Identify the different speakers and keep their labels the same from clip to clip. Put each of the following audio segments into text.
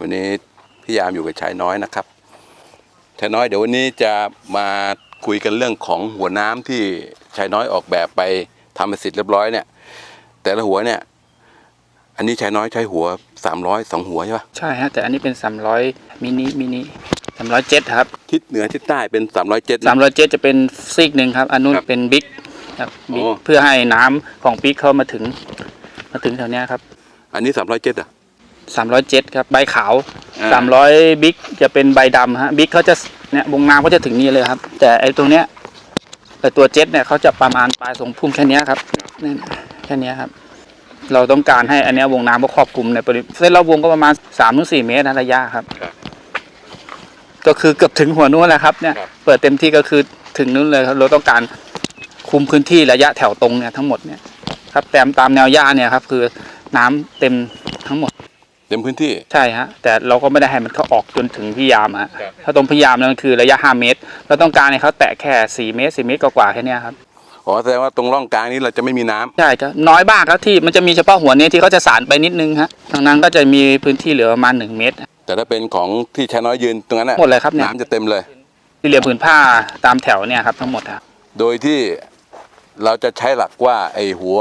Speaker 1: วันนี้พี่ยามอยู่กับชายน้อยนะครับชายน้อยเดี๋ยววันนี้จะมาคุยกันเรื่องของหัวน้ำที่ชายน้อยออกแบบไปทำเป็นเสร็จเรียบร้อยเนี่ย แต่ละหัวเนี่ย อันนี้ชายน้อยใช้หัวสามร้อยสองหัวใช่ปะ
Speaker 2: ใช่ฮะแต่อันนี้เป็น300มินิมินิ300เจ็ดครับ
Speaker 1: ทิศเหนือทิศใต้เป็นสามร้อยเจ็ด
Speaker 2: 300เจ็ดจะเป็นซีกหนึ่งครับอันนู้น
Speaker 1: ครับ
Speaker 2: เป็นบิ๊กครับบิ๊ก
Speaker 1: อ๋อ
Speaker 2: เพื่อให้น้ำของบิ๊กเข้ามาถึง มาถึงแถวเนี้ยครับ
Speaker 1: อันนี้สามร้อยเจ็ดอะ
Speaker 2: 300เจ็ดครับ ใบขาว
Speaker 1: อ่า
Speaker 2: 300บิ๊กจะเป็นใบดำฮะบิ๊กเขาจะเนี่ยวงน้ำก็จะถึงนี่เลยครับ แต่ไอ้ตรงเนี้ยไอ้ตัวเจ็ตเนี่ยเขาจะประมาณปลายทรงพุ่มแค่เนี้ยครับนี่แค่เนี้ยครับ เราต้องการให้อันเนี้ยวงน้ำก็ครอบคลุมในปริเส้นรอบวงก็ประมาณ3-4ถึงเมตรนะระยะครับ ก็คือเกือบถึงหัวนู้นแหละครับเนี่ย
Speaker 1: ครับ
Speaker 2: เปิดเต็มที่ก็คือถึงนู้นเลยครับเราต้องการคุมพื้นที่ระยะแถวตรงเนี่ยทั้งหมดเนี่ยครับแต้มตามแนวหญ้าเนี่ยครับ คือน้ำเต็มทั้งหมด
Speaker 1: เต็มพื้นที่
Speaker 2: ใช่ฮะ แต่เราก็ไม่ได้ให้มันเขาออกจนถึงพิยามฮะ
Speaker 1: ครับ
Speaker 2: ถ้าตรงพิยามนั้นคือระยะ 5 เมตร เราต้องการให้เขาแตะแค่ 4 เมตร 4 เมตรกว่าๆแค่เนี้ยครับ
Speaker 1: อ๋อแสดงว่าตรงร่องกลางนี้เราจะไม่มีน้ำ
Speaker 2: ใช่ครับน้อยบ้างครับที่มันจะมีเฉพาะหัวเนี้ที่เขาจะสานไปนิดนึงฮะทางนั้นก็จะมีพื้นที่เหลือประมาณ 1 เมตร
Speaker 1: แต่ถ้าเป็นของที่ชายน้อยยืนตรงนั้นน่ะ
Speaker 2: หมดเลยครับเนี่ย
Speaker 1: น้ำจะเต็มเลย
Speaker 2: ที่เหลือผืนผ้าตามแถวเนี่ยครับทั้งหมดครับ
Speaker 1: โดยที่เราจะใช้หลักว่าไอ้หัว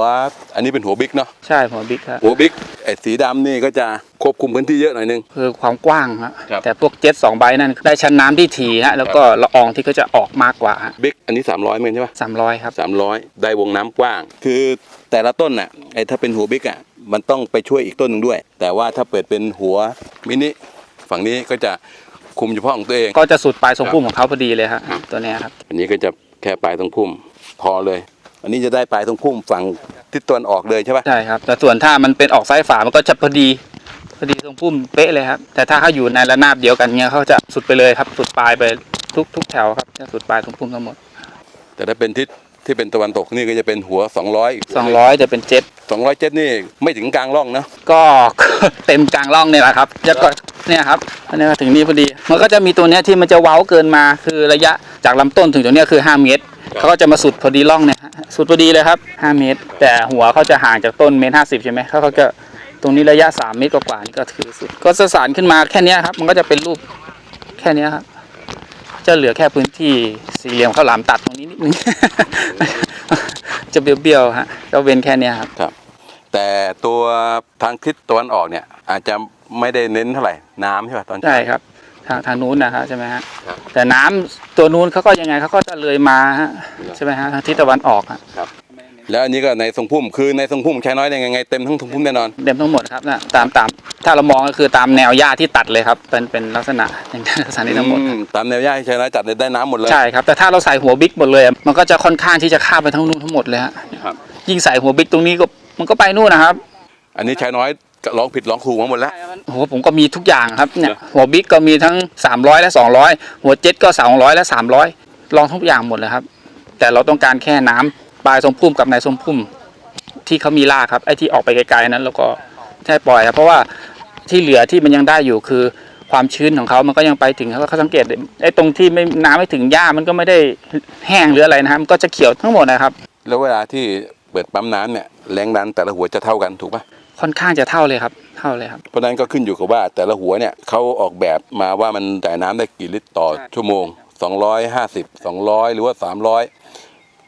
Speaker 1: อันนี้เป็นหัวบิ๊กเนาะ
Speaker 2: ใช่หัวบิ๊กครับ
Speaker 1: หัวบิ๊กไอ้สีดำนี่ก็จะ ควบคุมพื้นที่เยอะหน่อยนึง
Speaker 2: คือความกว้างฮะ
Speaker 1: ครับ
Speaker 2: แต่พวกเจ็ตสองใบนั่นได้ชั้นน้ำที่ถี่ฮะแล้วก็ละอองที่เขาจะออกมากกว่า
Speaker 1: บิ๊กอันนี้ 300เหมือนใช่ปะ
Speaker 2: สามร้อยครับ
Speaker 1: สามร้อยได้วงน้ำกว้าง คือแต่ละต้นน่ะไอ้ถ้าเป็นหัวบิ๊กอะมันต้องไปช่วยอีกต้นหนึ่งด้วย แต่ว่าถ้าเปิดเป็นหัวมินิฝั่งนี้ก็จะคุมเฉพาะของตัวเอง
Speaker 2: ก็จะสุดปลายทรงพุ่มของเขาพอดีเลยฮะตัวเนี้ยครับ
Speaker 1: อันนี้ก็จะแค่ปลายตรงพุ่มพอเลย อันนี้จะได้ปลายตรงพุ่มฝั่งทิศตะวันออกเลยใช่ปะ
Speaker 2: ใช่ครับแต่ส่วนถ้ามันเป็นออกซ้ายฝามันก็จะพอดี พอดีทรงพุ่มเป๊ะเลยครับ แต่ถ้าเขาอยู่ในระนาบเดียวกันเงี้ยเขาจะสุดไปเลยครับ สุดปลายไปทุกทุกแถวครับจะสุดปลายทรงพุ่มทั้งหมด
Speaker 1: แต่ถ้าเป็นทิศที่เป็นตะวันตกนี่ก็จะเป็นหัว 200
Speaker 2: 200 จะเป็นเจ็ต
Speaker 1: 200เจ็ดนี่ไม่ถึงกลางร่องเนาะ
Speaker 2: ก็เต็มกลางร่องเนี่ยแหละครับแล้วก็เนี่ยครับอันนี้ก็ถึงนี่พอดี มันก็จะมีตัวเนี้ยที่มันจะเว้าเกินมาคือระยะจากลำต้นถึงตัวเนี้ยคือ 5 เมตรเขาก็จะมาสุดพอดีร่องเนี่ยฮะสุดพอดีเลยครับ 5 เมตร แต่หัวเขาจะห่างจากต้นเมตรห้าสิบใช่ไหมเขาเขาจะต รงนี้ระยะ3เมตรกว่าๆนี่ก็ถือสุด ก็สสานขึ้นมาแค่เนี้ยครับ มันก็จะเป็นรูปแค่เนี้ยครับ จะเหลือแค่พื้นที่สี่เหลี่ยมข้าวหลามตัดตรงนี้นิดนึง จะเบี้ยวๆฮะก็เว้นแค่เนี้ยครับ
Speaker 1: ครับ แต่ตัวทางทิศตะวันออกเนี่ย อาจจะไม่ได้เน้นเท่าไหร่น้ำใช่ป่ะตอน
Speaker 2: ใช่ครับ ทางทางนู้นนะครับใช่ไหมฮะ
Speaker 1: ครับ
Speaker 2: แต่น้ำตัวนู้นเขาก็ยังไงเขาก็จะเลยมาฮะใช่ไหมฮะทางทิศตะวันออกฮะ
Speaker 1: ครับ แล้วอันนี้ก็ในทรงพุ่มคือในทรงพุ่มใช้น้อยได้ยังไงเต็มทั้งทรงพุ่มแน่นอน
Speaker 2: เต็มทั้งหมดครับนะตามตามถ้าเรามองก็คือตามแนวหญ้าที่ตัดเลยครับเป็นเป็นลักษณะอย่างนั้นลักษณะนี้ทั้งหมด
Speaker 1: อืตามแนวย่าที่ใช้น้อยจัดเนี่ยได้น้ำหมดเลย
Speaker 2: ใช่ครับ แต่ถ้าเราใส่หัวบิ๊กหมดเลยอะมันก็จะค่อนข้างที่จะข้ามไปทั้งนู้นทั้งหมดเลยฮะ
Speaker 1: ครับ
Speaker 2: ยิ่งใส่หัวบิ๊กตรงนี้ก็มันก็ไปนู่นนะครับ
Speaker 1: อันนี้ใช้น้อยร้องผิดร้องถูกมาหมดแล้ว
Speaker 2: โอ้โหผมก็มีทุกอย่างครับเนี่ย
Speaker 1: เหรอ
Speaker 2: หัวบิ๊กก็มีทั้ง 300 และ 200 หัวเจ็ตก็ 200 และ 300 ลองทุกอย่างหมดเลยครับ แต่เราต้องการแค่น้ำ ปลายทรงพุ่มกับในทรงพุ่มที่เขามีรากครับไอ้ที่ออกไปไกลๆนั้นเราก็ใช่ปล่อยครับเพราะว่าที่เหลือที่มันยังได้อยู่คือความชื้นของเขามันก็ยังไปถึงเขาเขาสังเกตไอ้ตรงที่ไม่น้ำไม่ถึงหญ้ามันก็ไม่ได้แห้งหรืออะไรนะครับมันก็จะเขียวทั้งหมดนะครับ
Speaker 1: แล้วเวลาที่เปิดปั๊มน้ำเนี่ยแรงดันแต่ละหัวจะเท่ากันถูกปะ
Speaker 2: ค่อนข้างจะเท่าเลยครับ เท่าเลยครับ
Speaker 1: เพราะฉะนั้นก็ขึ้นอยู่กับว่าแต่ละหัวเนี่ยเขาออกแบบมาว่ามันจ่ายน้ำได้กี่ลิตรต่อชั่วโมง 250 200 หรือว่า 300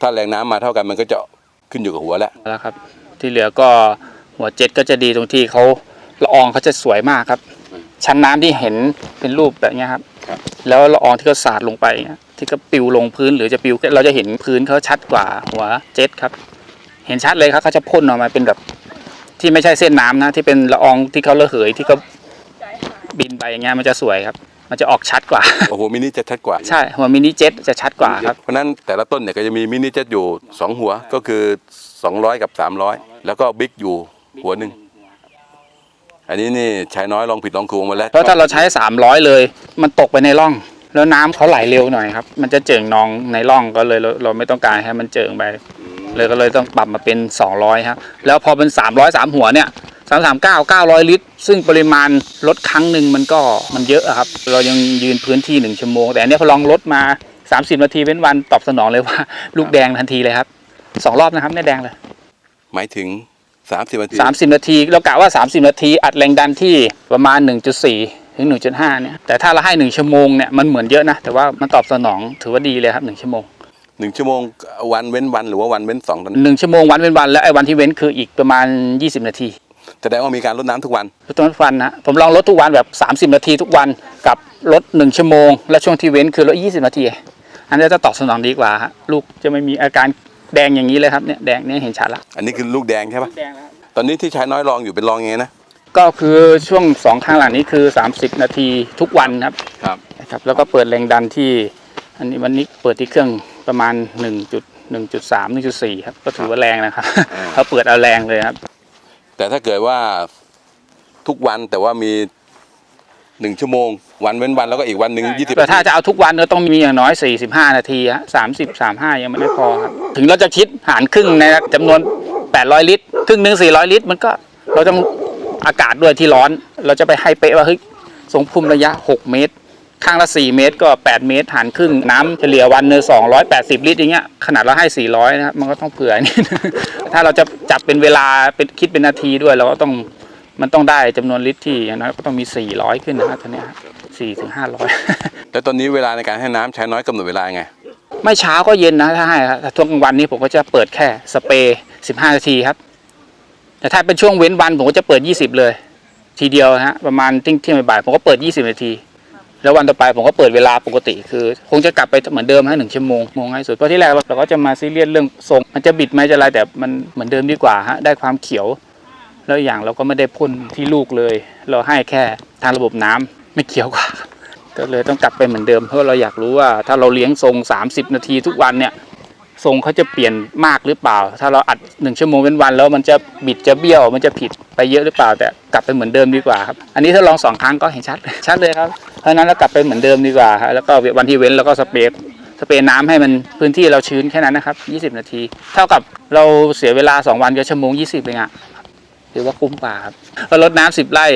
Speaker 1: ถ้าแรงน้ำมาเท่ากันมันก็จะขึ้นอยู่กับหัวแล้ว
Speaker 2: แล้วครับ ที่เหลือก็หัวเจ็ตก็จะดีตรงที่เขาละอองเขาจะสวยมากครับ ชั้นน้ำที่เห็นเป็นรูปแบบเนี้ยครับ
Speaker 1: ครับ
Speaker 2: แล้วละอองที่เขาสาดลงไปเงี้ยที่ก็ปลิวลงพื้นหรือจะปลิวเราจะเห็นพื้นเขาชัดกว่าหัวเจ็ตครับ เห็นชัดเลยครับเขาจะพ่นออกมาเป็นแบบที่ไม่ใช่เส้นน้ำนะ ที่เป็นละอองที่เขาระเหยที่เขาบินไปอย่างเงี้ยมันจะสวยครับ มันจะออกชัดกว่า
Speaker 1: โอ้โหมินิจะชัดกว่า
Speaker 2: ใช่หัวมินิเจ็ตจะชัดกว่าครับ
Speaker 1: เพราะฉะนั้นแต่ละต้นเนี่ยก็จะมีมินิเจ็ตอยู่ 2 หัวก็คือ 200 กับ 300 แล้วก็บิ๊กอยู่หัวหนึ่งอันนี้นี่ใช้น้อยลองผิดลองถูกมาแล้ว
Speaker 2: เพราะถ้าเราใช้ 300 เลย มันตกไปในร่อง แล้วน้ำเขาไหลเร็วหน่อยครับ มันจะเจิ่งนองในร่องก็เลยเราเราไม่ต้องการให้มันเจิ่งไปเลยก็เลยต้องปรับมาเป็น 200ครับแล้วพอเป็น 300 สามหัวเนี่ย3 3 9 900ลิตร ซึ่งปริมาณลดครั้งหนึ่งมันก็มันเยอะอะครับ เรายังยืนพื้นที่หนึ่งชั่วโมง แต่อันเนี้ยพอลองลดมา 30 นาทีเว้นวันตอบสนองเลยว่า ลูกแดงทันทีเลยครับสองรอบนะครับเนี่ยแดงเลย
Speaker 1: หมายถึงสามสิบนาที
Speaker 2: 30 นาทีเรากะว่า 30 นาที อัดแรงดันที่ประมาณ 1.4 ถึง 1.5 เนี่ย แต่ถ้าเราให้ 1 ชั่วโมงเนี่ยมันเหมือนเยอะนะ แต่ว่ามันตอบสนองถือว่าดีเลยครับ 1 ชั่วโมง
Speaker 1: หนึ่งชั่วโมงวันเว้นวันหรือว่าวันเว้นสองตอน
Speaker 2: 1ชั่วโมงวันเป็นวันแล้วไอ้วันที่เว้นคืออีกประมาณ 20 นาที
Speaker 1: แสดงว่ามีการลดน้ำทุกวัน
Speaker 2: ลดต้นฟันนะผมลองลดทุกวันแบบ 30 นาทีทุกวันกับลด1ชั่วโมง และช่วงที่เว้นคือลด20 นาที อันนี้จะตอบสนองดีกว่าฮะลูกจะไม่มีอาการแดงอย่างนี้เลยครับเนี่ยแดงเนี่ยเห็นชัดละ
Speaker 1: อันนี้คือลูกแดงใช่ปะ
Speaker 2: แดงแล้ว
Speaker 1: ตอนนี้ที่ชายน้อยลองอยู่เป็นลองยังไงนะ
Speaker 2: ก็คือช่วงสองข้างหลังนี้คือ 30 นาทีทุกวันครับ
Speaker 1: ครับ
Speaker 2: นะครับแล้วก็เปิดแรงดันที่อันนี้วันนี้เปิดที่เครื่องประมาณ 1.1.3 1.4 ครับ ก็ถือว่าแรงนะครับเขาเปิดเอาแรงเลยครับ
Speaker 1: แต่ถ้าเกิดว่าทุกวันแต่ว่ามีหนึ่งชั่วโมง วันเว้นวันแล้วก็อีกวันหนึ่งยี่สิบ
Speaker 2: แต่ถ้าจะเอาทุกวันก็ต้องมีอย่างน้อย45นาทีฮะ30 35ยังไม่ได้พอครับ ถึงเราจะคิดหารครึ่งในจำนวน800ลิตร ครึ่งหนึ่ง400ลิตร มันก็เราต้องอากาศด้วยที่ร้อน เราจะไปให้เป๊ะว่าเฮ้ยทรงพุ่มระยะ6เมตร ข้างละ 4 เมตรก็ 8 เมตรหารครึ่งน้ำเฉลี่ยวันเนื้อ280 ลิตรอย่างเงี้ยขนาดเราให้ 400 นะครับ มันก็ต้องเผื่อนิดถ้าเราจะจับเป็นเวลาเป็นคิดเป็นนาทีด้วยเราก็ต้องมันต้องได้จำนวนลิตรที่อย่างน้อยก็ต้องมี 400 ขึ้นนะครับท่านี้สี่ถึงห้าร้อย
Speaker 1: แล้วตอนนี้เวลาในการให้น้ำชายน้อยกำหนดเวลาไง
Speaker 2: ไม่เช้าก็เย็นนะถ้าให้ครับแต่ช่วงกลางวันนี้ผมก็จะเปิดแค่สเปรย์สิบห้านาทีครับ แต่ถ้าเป็นช่วงเว้นวันผมก็จะเปิดยี่สิบเลย ทีเดียวฮะประมาณทิ้งเที่ยงบ่ายๆผมก็เปิดยี่สิบนาที แล้ววันต่อไปผมก็เปิดเวลาปกติ คือ คงจะกลับไปเหมือนเดิมให้หนึ่งชั่วโมงโมงให้สุดเพราะที่แรกเราก็จะมาซีเรียสเรื่องทรงมันจะบิดไหมจะอะไรแต่มันเหมือนเดิมดีกว่าฮะได้ความเขียว แล้วอย่างเราก็ไม่ได้พ่นที่ลูกเลย เราให้แค่ทางระบบน้ำไม่เขียวกว่าก็เลยต้องกลับไปเหมือนเดิมเพราะเราอยากรู้ว่าถ้าเราเลี้ยงทรง 30 นาทีทุกวันเนี่ยทรงเขาจะเปลี่ยนมากหรือเปล่า ถ้าเราอัดหนึ่งชั่วโมงเป็นวัน แล้วมันจะบิดจะเบี้ยว มันจะผิดไปเยอะหรือเปล่า แต่กลับไปเหมือนเดิมดีกว่าครับ อันนี้ถ้าลองสองครั้งก็เห็นชัดชัดเลยครับ ราะฉะนั้นเรากลับไปเหมือนเดิมดีกว่าฮะแล้วก็วันที่เว้นแล้วก็สเปรย์สเปรย์น้ำให้มันพื้นที่เราชื้นแค่นั้นนะครับ 20 นาที เท่ากับเราเสียเวลา 2 วันก็ชั่วโมง 20เองอะถือว่าคุ้มกว่าครับก็ลดน้ำ10 ไร่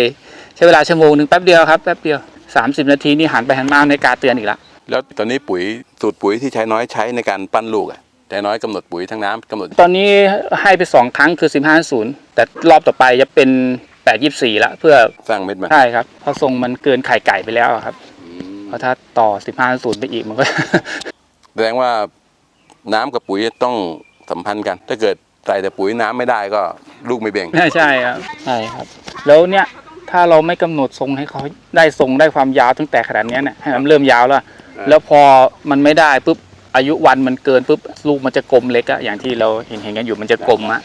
Speaker 2: ใช้เวลาชั่วโมงหนึ่งแป๊บเดียวครับแป๊บเดียว 30 นาทีนี่หันไปหันมาในการเตือนอีกละ
Speaker 1: แล้วตอนนี้ปุ๋ยสูตรปุ๋ยที่ชายน้อยใช้ในการปั้นลูกอะชายน้อยกำหนดปุ๋ยทั้งน้ำกำหนด
Speaker 2: ตอนนี้ให้ไปสองครั้งคือ 15แต่รอบต่อไปจะเป็น 824ละเพื่อ
Speaker 1: สร้างเม็ดมา
Speaker 2: ใช่ครับเพราะทรงมันเกินไข่ไก่ไปแล้วอะครับเพราะถ้าต่อ15ไปอีกมันก็
Speaker 1: แสดงว่าน้ำกับปุ๋ยต้องสัมพันธ์กัน ถ้าเกิดใส่แต่ปุ๋ยน้ำไม่ได้ก็ลูกไม่เบ่ง
Speaker 2: ใช่ใช่ครับใช่ครับ แล้วเนี่ยถ้าเราไม่กำหนดทรงให้เขาได้ทรงได้ความยาวตั้งแต่ขนาดเนี้ยเนี่ยให้มันเริ่มยาวแล้ว แล้วพอมันไม่ได้ปุ๊บอายุวันมันเกินปุ๊บลูกมันจะกลมเล็กอะอย่างที่เราเห็นเห็นกันอยู่มันจะกลมอะ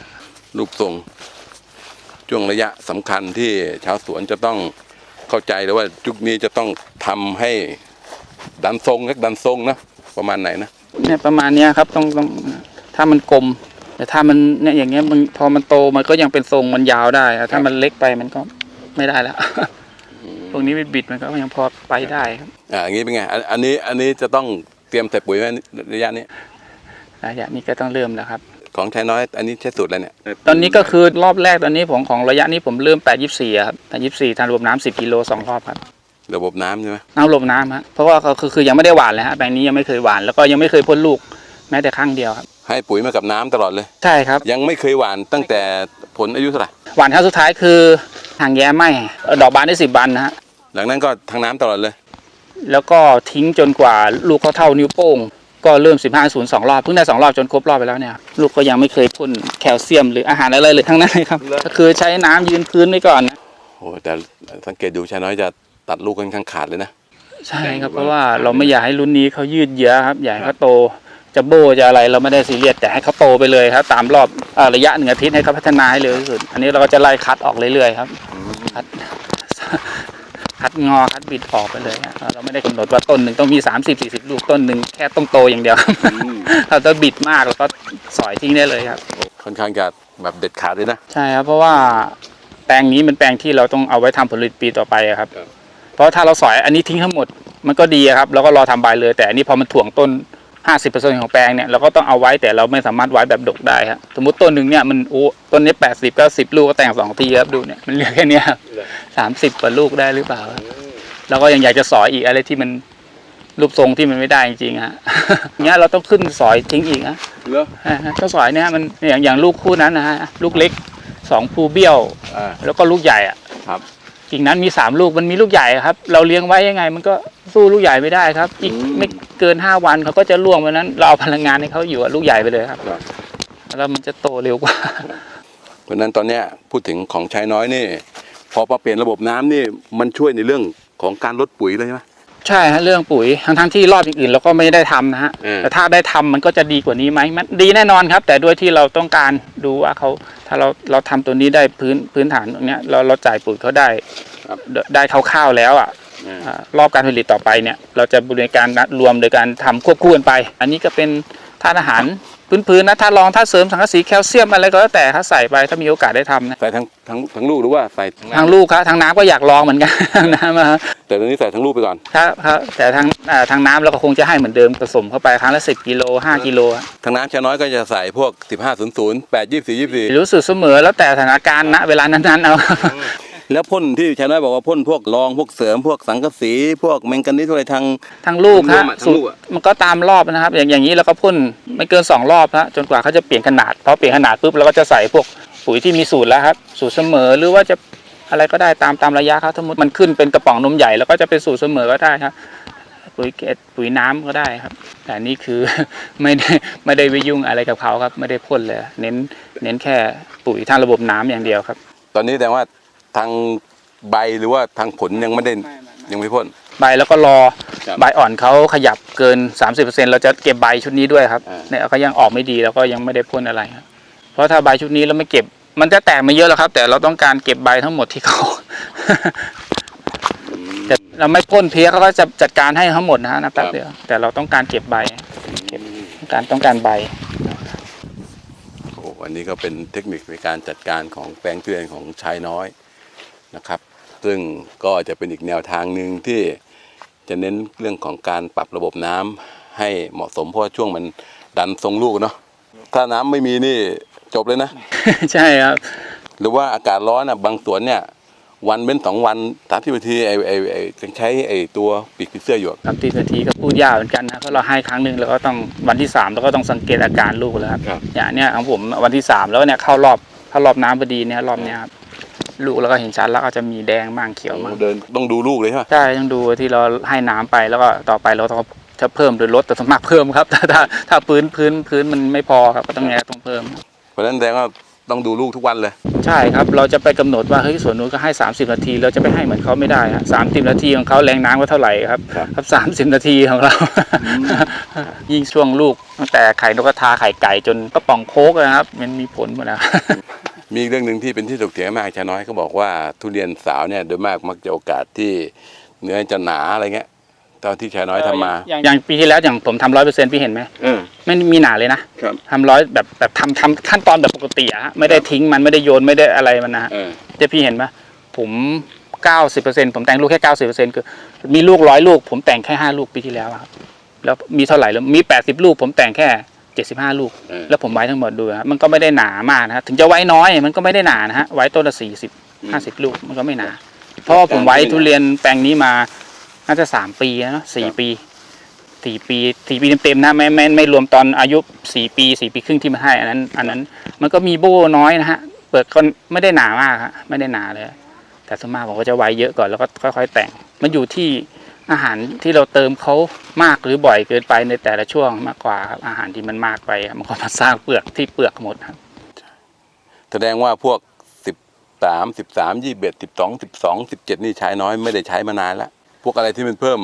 Speaker 1: รูปทรง ช่วงระยะสำคัญที่ชาวสวนจะต้องเข้าใจเลยว่าจุกนี้จะต้องทำให้ดันทรงนักดันทรงนะประมาณไหนนะ
Speaker 2: เนี่ยประมาณเนี้ยครับต้องต้องถ้ามันกลม แต่ถ้ามันเนี่ยอย่างเงี้ยมันพอมันโตมันก็ยังเป็นทรงมันยาวได้อะถ้ามันเล็กไปมันก็ไม่ได้แล้วพวกนี้ไปบิดมันก็ยังพอไปได้ครับ
Speaker 1: อ่าอย่างนี้เป็นไงอันอันนี้อันนี้จะต้องเตรียมใส่ปุ๋ยไว้ระยะนี้
Speaker 2: ระยะนี้ก็ต้องเริ่มแล้วครับ
Speaker 1: ของชายน้อยอันนี้ใช้สูตรอะไรเนี่ย
Speaker 2: ตอนนี้ก็คือรอบแรกตอนนี้ผมของระยะนี้ผมเริ่ม824อะครับ824ทานรวมน้ำ10กิโลสองรอบครับ
Speaker 1: ระบบน้ำใช่ไหม
Speaker 2: น้ำรวมน้ำฮะเพราะว่าก็คือคือยังไม่ได้หวานเลยฮะแปลงนี้ยังไม่เคยหวานแล้วก็ยังไม่เคยพ่นลูกแม้แต่ครั้งเดียวครับ
Speaker 1: ให้ปุ๋ยมากับน้ำตลอดเลย
Speaker 2: ใช่ครับ
Speaker 1: ยังไม่เคยหวานตั้งแต่ผลอายุเท่าไหร่
Speaker 2: หวานครั้งสุดท้ายคือทางแย้ไหมดอกบานได้สิบวันนะฮะ
Speaker 1: หลังนั้นก็ทางน้ำตลอดเลย
Speaker 2: แล้วก็ทิ้งจนกว่าลูกเขาเท่านิ้วโป้ง ก็เริ่ม 15ศูนย์สองรอบ เพิ่งได้สองรอบจนครบรอบไปแล้วเนี่ยลูกก็ยังไม่เคยพ่นแคลเซียมหรืออาหารอะไรเลยทั้งนั้นเลยครับก็คือใช้น้ำยืนพื้นไว้ก่อนนะ
Speaker 1: โอ้แต่สังเกตดูชายน้อยจะตัดลูกค่อนข้างขาดเลยนะ
Speaker 2: ใช่ครับเพราะว่าเราไม่อยากให้รุ่นนี้เขายืดเยื้อครับอยากให้เขาโตจะโบจะอะไรเราไม่ได้ซีเรียสแต่ให้เขาโตไปเลยครับ ตามรอบเอ่อระยะหนึ่งอาทิตย์ให้เขาพัฒนาให้เร็วที่สุด อันนี้เราก็จะไล่คัดออกเรื่อยๆครับคัด คัดงอคัดบิดออกไปเลยฮะเราไม่ได้กำหนดว่าต้นหนึ่งต้องมี30 40ลูกต้นหนึ่งแค่ต้องโตอย่างเดียวครับเราจะบิดมากแล้วก็สอยทิ้งได้เลยครับ
Speaker 1: ค่อนข้างจะแบบเด็ดขาดเลยนะ
Speaker 2: ใช่ครับเพราะว่าแปลงนี้เป็นแปลงที่เราต้องเอาไว้ทำผลผลิตปีต่อไปอะครับ
Speaker 1: ครับ
Speaker 2: เพราะถ้าเราสอยอันนี้ทิ้งทั้งหมดมันก็ดีอะครับเราก็รอทำใบเลย แต่อันนี้พอมันถ่วงต้น 50%ของแปลงเนี่ยเราก็ต้องเอาไว้แต่เราไม่สามารถไว้แบบดกได้ครับสมมติต้นหนึ่งเนี่ยมันโอ้ต้นนี้80 90ลูกก็แต่งสองทีครับดูเนี่ยมันเหลือแค่เนี้ยครับสามสิบกว่าลูกได้หรือเปล่าครับแล้วก็ยังอยากจะสอยอีกอะไรที่มันรูปทรงที่มันไม่ได้จริงๆฮะเนี้ยเราต้องขึ้นสอยทิ้งอีกนะ
Speaker 1: เหรอ
Speaker 2: อ่าฮะเจ้าสอยเนี่ยมันอย่างอย่างลูกคู่นั้นนะฮะลูกเล็กสองภูเบี้ยว
Speaker 1: อ่า
Speaker 2: แล้วก็ลูกใหญ่อะ
Speaker 1: ครับ
Speaker 2: กิ่งนั้นมีสามลูกมันมีลูกใหญ่ครับ เราเลี้ยงไว้ยังไง มันก็สู้ลูกใหญ่ไม่ได้ครับ อีก
Speaker 1: อืม
Speaker 2: ไม่เกินห้าวันเขาก็จะร่วงวันนั้น เราเอาพลังงานให้เขาอยู่กับลูกใหญ่ไปเลยครับ
Speaker 1: ครับ
Speaker 2: แล้วมันจะโตเร็วกว่า
Speaker 1: เพราะฉะนั้นตอนเนี้ยพูดถึงของใช้น้อยนี่ พอมาเปลี่ยนระบบน้ำนี่มันช่วยในเรื่องของการลดปุ๋ยเลยใช่ไหม
Speaker 2: ใช่ฮะเรื่องปุ๋ยทั้งทั้งๆที่รอบอย่างอื่นเราก็ไม่ได้ทำนะฮะ
Speaker 1: อืม
Speaker 2: แต่ถ้าได้ทำมันก็จะดีกว่านี้ไหมมันดีแน่นอนครับ แต่ด้วยที่เราต้องการดูว่าเขาถ้าเราเราทำตัวนี้ได้พื้นพื้นฐานตรงเนี้ยเราเราจ่ายปุ๋ยเขาได้
Speaker 1: ครับ
Speaker 2: ได้คร่าวๆแล้วอะอ่ารอบการผลิตต่อไปเนี่ย เราจะบริการนัดรวมโดยการทำควบคู่กันไป อันนี้ก็เป็นธาตุอาหาร พื้นๆนะถ้ารองถ้าตุเสริมสังกะสีแคลเซียมอะไรก็แล้วแต่ถ้าใส่ไปถ้ามีโอกาสได้ทำนะ
Speaker 1: ใส่ทั้งทั้งทั้งลูกหรือว่าใส่ทั้ง
Speaker 2: ทางลูกครับทางน้ำก็อยากลองเหมือนกัน ทางน้ำอะครับ
Speaker 1: แต่ตอนนี้ใส่ทั้งลูกไปก่อน
Speaker 2: ถ้าครับแต่ทางอ่าทางน้ำเราก็คงจะให้เหมือนเดิมผสมเข้าไปครั้งละสิบกิโลห้ากิโลอะ
Speaker 1: ทางน้ำใช้น้อยก็จะใส่พวก 1500 8 24 24
Speaker 2: รู้สึกเสมอแล้วแต่สถานการณ์ณเวลานั้นๆเอา
Speaker 1: แล้วพ่นที่ใช้น้อยบอกว่าพ่นพวกรองพวกเสริมพวกสังกะสี พวกแมงกานีสอะไรทาง
Speaker 2: ทางลูก
Speaker 1: รว
Speaker 2: ฮะ
Speaker 1: มอะทั้ง
Speaker 2: สูต
Speaker 1: ลู
Speaker 2: ร
Speaker 1: กอะ
Speaker 2: มันก็ตามรอบนะครับ อย่างอย่างนี้เราก็พ่นไม่เกินสองรอบฮะจนกว่าเขาจะเปลี่ยนขนาดพอเปลี่ยนขนาดปุ๊บเราก็จะใส่พวกปุ๋ยที่มีสูตรแล้วครับสูตรเสมอหรือว่าจะอะไรก็ได้ตามตามระยะครับสมมติมันขึ้นเป็นกระป๋องนมใหญ่แล้วก็จะเป็นสูตรเสมอก็ได้ครับปุ๋ยเกล็ดปุ๋ยน้ำก็ได้ครับ แต่นี่คือ ไม่ได้ไม่ได้ไปยุ่งอะไรกับเขาครับ ไม่ได้พ่นเลย เน้นเน้นแค่ปุ๋ยทางระบบน้ำอย่างเดียวครับ
Speaker 1: ตอนนี้แต่ว่า ทางใบหรือว่าทางผลยังไม่ได้ยังไม่พ่น
Speaker 2: ใบแล้วก็รอ
Speaker 1: ครับ
Speaker 2: ใบอ่อนเขาขยับเกิน 30%เราจะเก็บใบชุดนี้ด้วยครับ
Speaker 1: อ่า
Speaker 2: เนี่ยเขายังออกไม่ดีแล้วก็ยังไม่ได้พ่นอะไรครับเพราะถ้าใบชุดนี้เราไม่เก็บ มันจะแตกมาเยอะแล้วครับ แต่เราต้องการเก็บใบทั้งหมดที่เขา แต่เราไม่พ่นเพี้ยเขาก็จะจัดการให้ทั้งหมดนะฮะนะแป๊บเดียวแต่เราต้องการเก็บใบเก็บต้องการต้องการใบ
Speaker 1: โอ้อันนี้ก็เป็นเทคนิคในการจัดการของแปลงทุเรียนของชายน้อย นะครับ ซึ่งก็จะเป็นอีกแนวทางหนึ่งที่จะเน้นเรื่องของการปรับระบบน้ำให้เหมาะสมเพราะว่าช่วงมันดันทรงลูกเนาะถ้าน้ำไม่มีนี่จบเลยนะ
Speaker 2: ใช่ครับ
Speaker 1: หรือว่าอากาศร้อนอะบางสวนเนี่ย วันเป็นสองวันสามสิบนาทีไอไอไอยังใช้ไอตัวปีกผีเสื้ออยู่อะ
Speaker 2: สามสิบนาทีก็พูดยากเหมือนกันนะเพราะเราให้ครั้งหนึ่งแล้วก็ต้องวันที่สามเราก็ต้องสังเกตอาการลูกแล้วครับ
Speaker 1: ครับ
Speaker 2: อย่างเนี้ยของผมวันที่สามแล้วเนี่ยเข้ารอบเข้ารอบน้ำพอดีเนี่ยรอบเนี้ยครับ ลูกแล้วก็เห็นชัดแล้วก็จะมีแดงบ้างเขียวบ้าง
Speaker 1: เดินต้องดูลูกเลยใช่ไหม
Speaker 2: ใช่ต้องดูที่เราให้น้ำไปแล้วก็ต่อไปเราต้องจะเพิ่มหรือลดแต่สวนมากเพิ่มครับถ้าถ้าถ้าพื้นพื้นพื้นมันไม่พอครับก็ต้องไงต้องเพิ่ม
Speaker 1: เพราะฉะนั้นแสดงว่าต้องดูลูกทุกวันเลย
Speaker 2: ใช่ครับเราจะไปกำหนดว่าเฮ้ยสวนนู้นก็ให้ 30 นาที เราจะไปให้เหมือนเขาไม่ได้ฮะสามสิบนาทีของเขาแรงน้ำก็เท่าไหร่ครับ
Speaker 1: ครับ
Speaker 2: ครับสามสิบนาทีของเรา ยิ่งช่วงลูกตั้งแต่ไข่นกกระทาไข่ไก่จนกระป๋องโค้กนะครับ มันมีผลหมดแล้ว
Speaker 1: มีอีกเรื่องหนึ่งที่เป็นที่ถกเถียงมากชาน้อยเขาบอกว่าทุเรียนสาวเนี่ยโดยมากมักจะโอกาสที่เนื้อจะหนาอะไรเงี้ยตอนที่ชาน้อยทำมา
Speaker 2: อย่างอย่างปีที่แล้วอย่างผมทำร้อยเปอร์เซ็นต์พี่เห็นไหม
Speaker 1: เออ
Speaker 2: ไม่มีหนาเลยนะครับ ทำร้อยแบบแบบทำทำขั้นตอนแบบปกติอะฮะไม่ได้ทิ้งมันไม่ได้โยนไม่ได้อะไรมันนะฮะ
Speaker 1: เออ
Speaker 2: เดี๋ยวพี่เห็นปะผมเก้าสิบเปอร์เซ็นผมแต่งลูกแค่เก้าสิบเปอร์เซ็นคือมีลูกร้อยลูก ผมแต่งแค่ห้าลูกปีที่แล้วอะครับแล้วมีเท่าไหร่แล้วมีแปดสิบลูก ผมแต่งแค่ เจ็ดสิบห้าลูก
Speaker 1: เออ
Speaker 2: แล้วผมไว้ทั้งหมดดูครับมันก็ไม่ได้หนามากนะฮะถึงจะไว้น้อยมันก็ไม่ได้หนานะฮะไว้ต้นละสี่สิบห้าสิบลูกมันก็ไม่หนา เพราะว่าผมไว้ทุเรียนแปลงนี้มาน่าจะสามปีแล้วเนอะสี่ปีสี่ปีสี่ปีเต็มๆนะไม่ไม่ไม่รวมตอนอายุสี่ปีสี่ปีครึ่งที่มาให้อันนั้น อันนั้นมันก็มีโบ้น้อยนะฮะเปลือกก็ไม่ได้หนามากฮะไม่ได้หนาเลย แต่ส่วนมากผมก็จะไว้เยอะก่อนแล้วก็ค่อย ๆ แต่ง มันอยู่ที่ อาหารที่เราเติมเขามากหรือบ่อยเกินไปในแต่ละช่วงมากกว่าครับอาหารที่มันมากไปมันก็มาสร้างเปลือกที่เปลือกหมดครับ
Speaker 1: แสดงว่าพวกสิบสามสิบสามยี่สิบเอ็ดสิบสองสิบสองสิบเจ็ดนี่ใช้น้อยไม่ได้ใช้มานานแล้วพวกอะไรที่มันเพิ่ม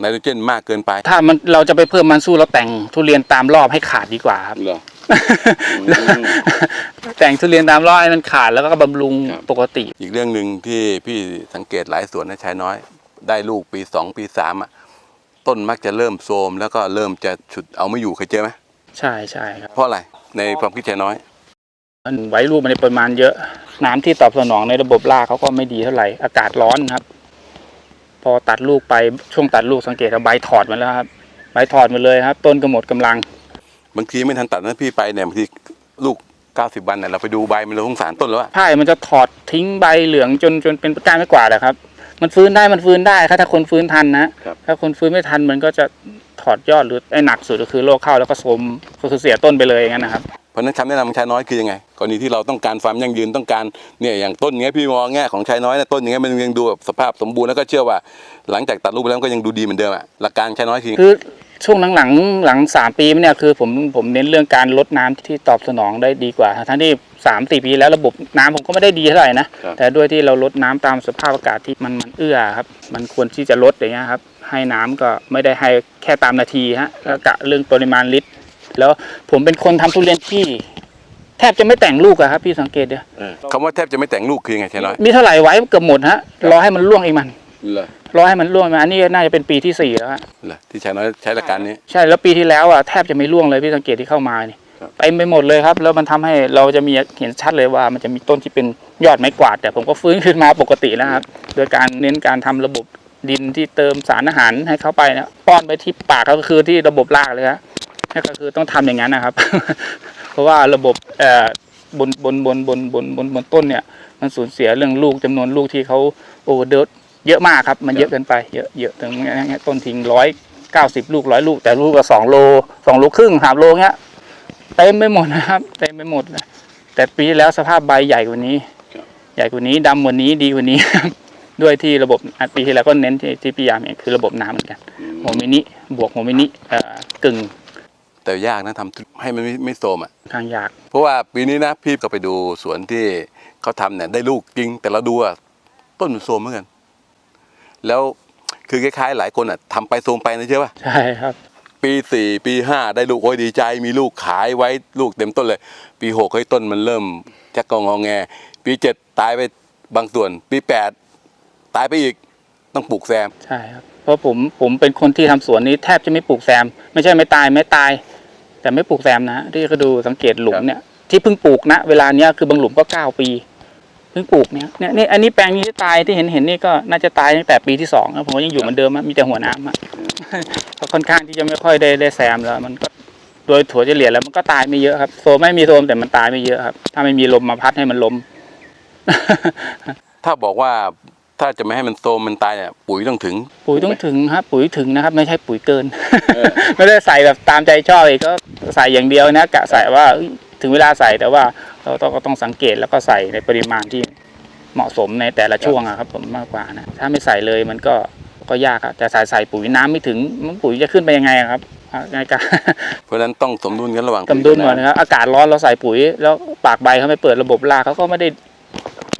Speaker 1: ไนโตรเจนมากเกินไป
Speaker 2: ถ้ามันเราจะไปเพิ่มมันสู้เราแต่งทุเรียนตามรอบให้ขาดดีกว่าครับ
Speaker 1: เหรอม
Speaker 2: แต่งทุเรียนตามรอบให้มันขาดแล้วก็บำรุง
Speaker 1: ครับ
Speaker 2: ปกติ
Speaker 1: อีกเรื่องหนึ่งที่พี่สังเกตหลายสวนนะชายน้อย ได้ลูกปีสองปีสามอะต้นมักจะเริ่มโทรมแล้วก็เริ่มจะฉุดเอาไม่อยู่เคยเจอไหม
Speaker 2: ใช่ใช่ครับ
Speaker 1: เพราะอะไรในความคิดชายน้อย
Speaker 2: มันไว้รูปมันในปริมาณเยอะ น้ำที่ตอบสนองในระบบรากเขาก็ไม่ดีเท่าไหร่อากาศร้อนครับ พอตัดลูกไปช่วงตัดลูกสังเกตว่าใบถอดมาแล้วครับใบถอดมาเลยครับ ต้นก็หมดกำลัง
Speaker 1: บางทีไม่ทันตัดนะพี่ไปเนี่ยบางทีลูกเก้าสิบวันเนี่ยเราไปดูใบมันเราสงสารต้นแล้วอะ
Speaker 2: ใช่มันจะถอดทิ้งใบเหลืองจนจนเป็นก้านไม่กวาดอะครับ มันฟื้นได้มันฟื้นได้ถ้าถ้าคนฟื้นทันนะครับถ้าคนฟื้นไม่ทันมันก็จะถอดยอดหรือไอ้หนักสุดก็คือโรคเข้าแล้วก็โทรมก็คือเสียต้นไปเลยอย่างนั้นนะครับ
Speaker 1: เพราะฉะนั้นคำแนะนำของชายน้อยคือยังไงกรณีที่เราต้องการความยั่งยืนต้องการเนี่ยอย่างต้นเงี้ยพี่มองแง่ของชายน้อยเนี่ยต้นอย่างเงี้ยมันยังดูแบบสภาพสมบูรณ์แล้วก็เชื่อว่า หลังจากตัดลูกไปแล้วมันก็ยังดูดีเหมือนเดิมอะหลักการชายน้อยคือ
Speaker 2: คือ ช่วงหลังๆหลังสามปีมาเนี่ยคือผมผมเน้นเรื่องการลดน้ำที่ตอบสนองได้ดีกว่า ทั้งที่สามสี่ปีแล้วระบบน้ำผมก็ไม่ได้ดีเท่าไหร่นะ
Speaker 1: ครับ
Speaker 2: แต่ด้วยที่เราลดน้ำตามสภาพอากาศที่มันมันเอื้อครับ มันควรที่จะลดอย่างเงี้ยครับ ให้น้ำก็ไม่ได้ให้แค่ตามนาทีฮะแล้วกะเรื่องปริมาณลิตร แล้วผมเป็นคนทำทุเรียนที่แทบจะไม่แต่งลูกอะครับพี่สังเกตเดีย
Speaker 1: คำว่าแทบจะไม่แต่งลูกคือยังไงชายน้อย
Speaker 2: มีเท่าไหร่ไว้เกือบหมดฮะรอให้มันร่วงเองมัน
Speaker 1: เหรอ
Speaker 2: รอให้มันร่วงมาอันนี้น่าจะเป็นปีที่สี่แล้วฮะ
Speaker 1: เหรอที่ชายน้อยใช้หลักการนี้
Speaker 2: ใช่แล้วปีที่แล้วอะแทบจะไม่ร่วงเลยพี่สังเกตที่เข้ามานี่
Speaker 1: ครับ
Speaker 2: เต็มไปหมดเลยครับ แล้วมันทำให้เราจะมีเห็นชัดเลยว่า มันจะมีต้นที่เป็นยอดไม้กวาด แต่ผมก็ฟื้นขึ้นมาปกติแล้วครับโดยการเน้นการทำระบบดินที่เติมสารอาหารให้เข้าไปนะป้อนไปที่ปากก็คือที่ระบบรากเลยครับนั่นก็คือต้องทำอย่างนั้นนะครับ เพราะว่าระบบเอ่อบนบนบนบนบนบนบนต้นเนี่ย มันสูญเสียเรื่องลูกจำนวนลูกที่เขาโอเวอร์เด เยอะมากครับ มันเยอะเกินไป เยอะเยอะถึงต้นทิ้งร้อยเก้าสิบลูกร้อยลูก แต่ลูกละสองโลสองโลครึ่งสามโลเงี้ยเต็มไปหมดนะครับเต็มไปหมดเลยแต่ปีที่แล้วสภาพใบใหญ่กว่านี้ ใหญ่กว่านี้ดำกว่านี้ดีกว่านี้ด้วยที่ระบบอะปีที่แล้วก็เน้นที่ที่พี่ยามเองคือระบบน้ำเหมือนกันโฮมินิบวกโฮมินิเอ่อกึ่ง
Speaker 1: แต่ยากนะทำให้มันไม่ไม่โทรมอะ
Speaker 2: ทางยาก
Speaker 1: เพราะว่าปีนี้นะพี่ก็ไปดูสวนที่เขาทำเนี่ยได้ลูกจริงแต่เราดูอะต้นมันโทรมเหมือนกัน แล้วคือคล้ายๆ หลายคนอะทำไปโทรมไปนะเชื่อป่ะ
Speaker 2: ใช่ครับ
Speaker 1: ปีสี่ปีห้าได้ลูกโอ้ยดีใจ มีลูกขายไว้ลูกเต็มต้นเลย ปีหกเฮ้ยต้นมันเริ่มจะกองงอแง ปีเจ็ดตายไปบางส่วน ปีแปดตายไปอีกต้องปลูกแซม
Speaker 2: ใช่ครับเพราะผมผมเป็นคนที่ทำสวนนี้แทบจะไม่ปลูกแซม ไม่ใช่ไม่ตายไม่ตาย แต่ไม่ปลูกแซมนะที่ก็ดูสังเกตหลุมเนี่ยที่เพิ่งปลูกนะเวลาเนี้ยคือบางหลุมก็เก้าปีเพิ่งปลูกเนี่ยเนี่ยนี่อันนี้แปลงนี้ที่ตายที่เห็นเห็นนี่ก็น่าจะตายตั้งแต่ปีที่สองครับผมก็ยังอยู่เหมือนเดิมอะมีแต่หัวน้ำอะก็ค่อนข้างที่จะไม่ค่อยได้ได้แซมแล้วมันก็โดยถั่วเฉลี่ยแล้วมันก็ตายไม่เยอะครับโซมไม่มีโซมแต่มันตายไม่เยอะครับ ถ้าไม่มีลมมาพัดให้มันล้ม
Speaker 1: ถ้าบอกว่าถ้าจะไม่ให้มันโทรมมันตายเนี่ยปุ๋ยต้องถึง
Speaker 2: ปุ๋ยต้องถึงครับปุ๋ยถึงนะครับ ไม่ใช่ปุ๋ยเกิน
Speaker 1: เออ
Speaker 2: ไม่ได้ใส่แบบตามใจชอบอีกก็ใส่อย่างเดียวนะกะใส่ว่าเอ้ย ถึงเวลาใส่แต่ว่าเราต้องก็ต้องสังเกตแล้วก็ใส่ในปริมาณที่เหมาะสมในแต่ละช่วงอะครับผมมากกว่านะถ้าไม่ใส่เลยมันก็ก็ยากอะแต่ใส่ใส่ปุ๋ยน้ำไม่ถึงมันปุ๋ยจะขึ้นไปยังไงอะครับอ่าในการ
Speaker 1: เพราะฉะนั้นต้องสมดุลกันระหว่าง
Speaker 2: กำดุลหมดนะครับอากาศร้อนเราใส่ปุ๋ย แล้วปากใบเขาไม่เปิดระบบรากเขาก็ไม่ได้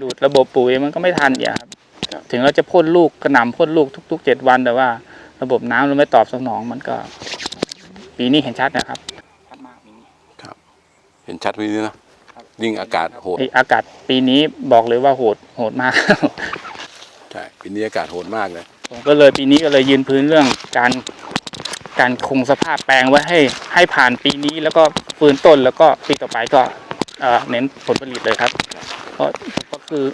Speaker 2: ดูดระบบปุ๋ยมันก็ไม่ทันอย่างครับถึงเราจะพ่นลูกกระหน่ำพ่นลูกทุกๆเจ็ดวันแต่ว่า ระบบน้ำเราไม่ตอบสนองมันก็ ปีนี้เห็นชัดนะครับ
Speaker 1: เห็นชัดวินี้นะยิ่งอากาศโหด
Speaker 2: ไอ้อากาศปีนี้บอกเลยว่าโหดโหดมาก
Speaker 1: ใช่ปีนี้อากาศโหดมากเลย
Speaker 2: ผมก็เลยปีนี้ก็เลยยืนพื้นเรื่องการการคงสภาพแปลงไว้ให้ให้ผ่านปีนี้แล้วก็ฟื้นต้นแล้วก็ปีต่อไปก็เอ่อเน้นผลผลิตเลยครับ เพราะก็คือ